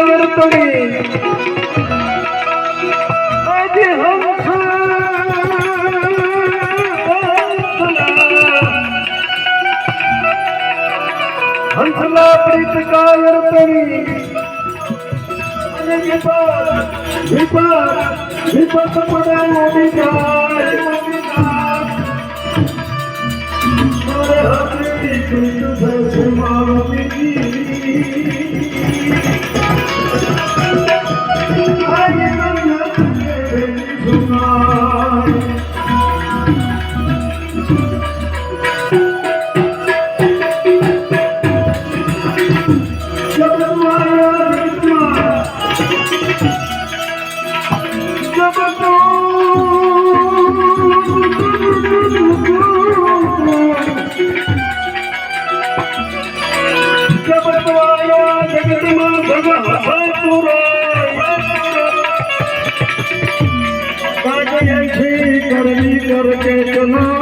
জলের তলি হংসলা প্রীত কায়ের তরি বিপদ বিপদ বিপদ পড়ে মনি যায় হরে হরে কৃষ্ণ সে মামনি કરવી કરકે ચલો